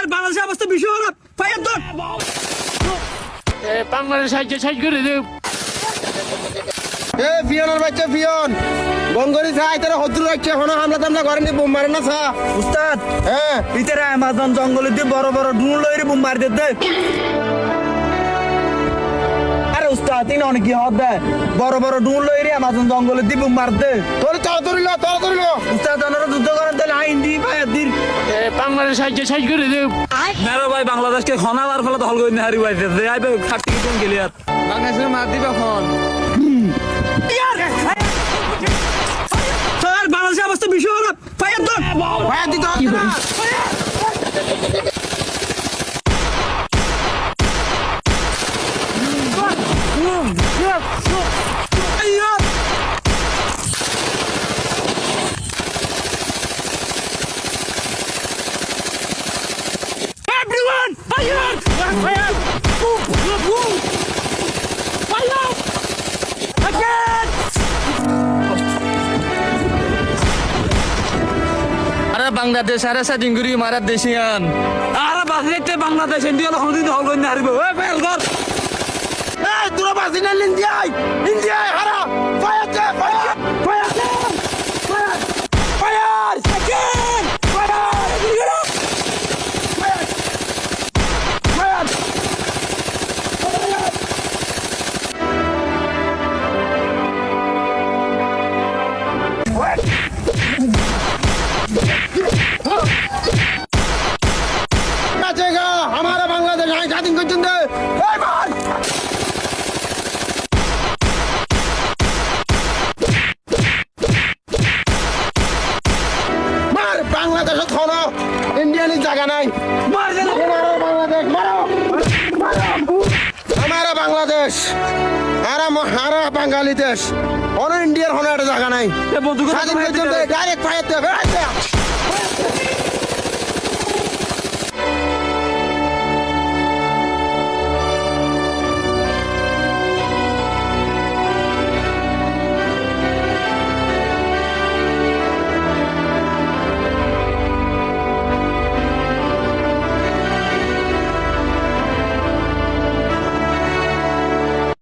Sir বাংলাদেশের অবস্থা ভীষণ খারাপ। ফায়ার দর এ, বাংলাদেশ সাহায্য সাহায্য করে দেব এ পিয়নের বাচ্চা পিয়ন গঙ্গরি ছাই তারা হদ্দুর বাচ্চা এখনও হামলা টামলা করেনি বোম মারে না ছা উস্তাদ হ্যাঁ। ভিতরে আমাজন জঙ্গলে দিয়ে বড় বড় ডুন লইরে বোম মারি আরে উস্তাদ তিন অনেক কি হদ দেয়? বড় বড় ডুন লইরে আমাজন জঙ্গলে দিব মার দে তোর তাড়াতাড়ি লো তাড়াতাড়ি লো। উস্তাদ ওনারা যুদ্ধ করেন তাহলে আইন দি পায় দিন। এ, বাংলাদেশ সাহায্য সাহায্য করে দে মেরো ভাই বাংলাদেশকে খনাবার ফলে দখল করে হারি পাইছে যে আইবে খাটতে কোন গেলিয়াত। বাংলাদেশের মার দিবে এখন স্যার বাংলাদেশের অবস্থা ভীষণ খারাপ ফায়ার দর ভাইয়া দিতে হচ্ছে না Everyone, fire! Fire! Boom! Boom! Boom! Fire! Again! আরে বাংলাদেশ আরে সাদিন করি মারার দেশিয়ান আরে বাসিতে বাংলাদেশ ইন্ডিয়া লখন দিন দখল করে হারিব এ ফায়ার দর এই তোরা বাসি না ইন্ডিয়ায় ইন্ডিয়ায় হারা। ফায়ার দে, ফায়ার ফায়ার দে, ফায়ার। সেকেন্ড ফায়ার বাংলাদেশ আই স্বাধীন করছেন বাংলাদেশে খন ইন্ডিয়ানি জায়গা নাই। মারো। বাংলাদেশ মারো। আমারা বাংলাদেশ আরা হারা বাঙালি দেশ। অন ইন্ডিয়ার হন একটা জায়গা নাই। ডাইরেক্ট পায়ে হবে।